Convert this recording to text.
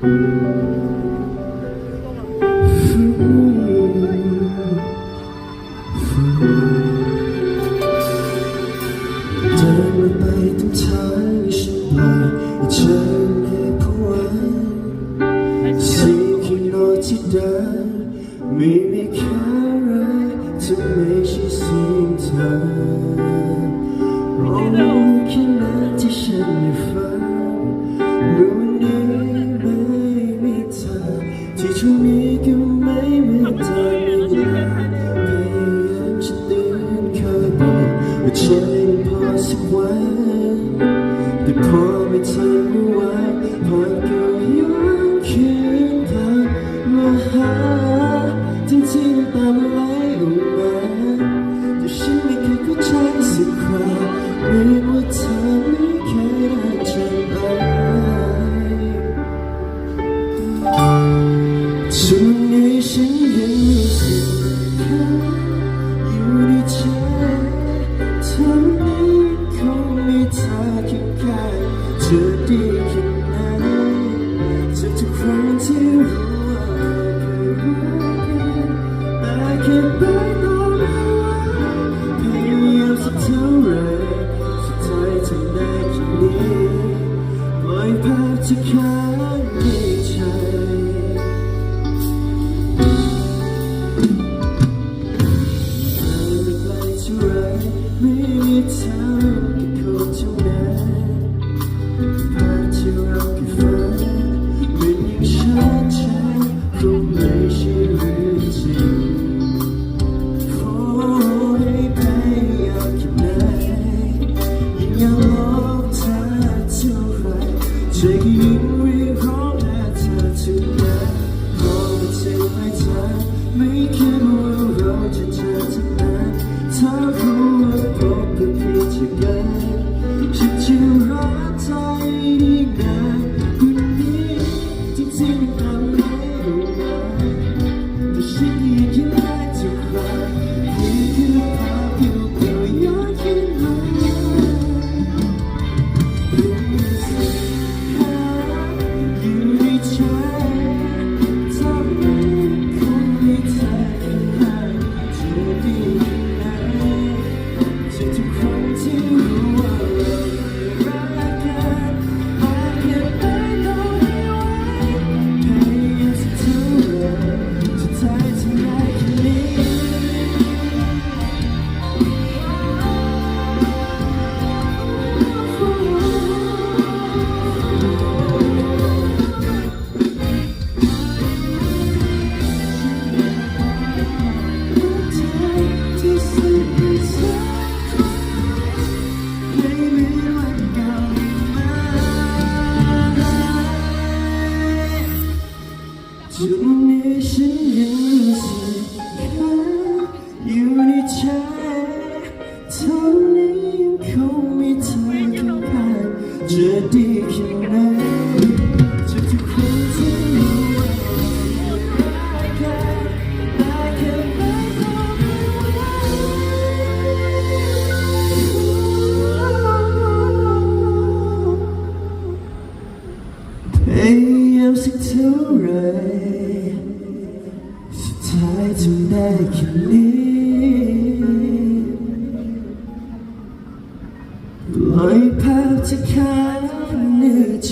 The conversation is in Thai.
Oh, can I just shut your phone? ว่าฉันพอสักวันแต่พอไม่ทันเมื่อวานพอก็ยังเคียงข้างมาหาทั้งที่น้ำตามันไหลออกมาแต่ฉันไม่เคยเข้าใจสักครั้งไม่ว่าเธอไม่เคยได้จาไป จะดีแค่ไหนทุกครั้งที่เราอาจเกิดแต่แค่ไปต่อไหวยายสักเท่าไรสุดท้ายทำได้แค่นี้ปล่อยภาพข้า 祝你新年。 ลิขิตนี้ลอยภาพจะแค่เหนือใจ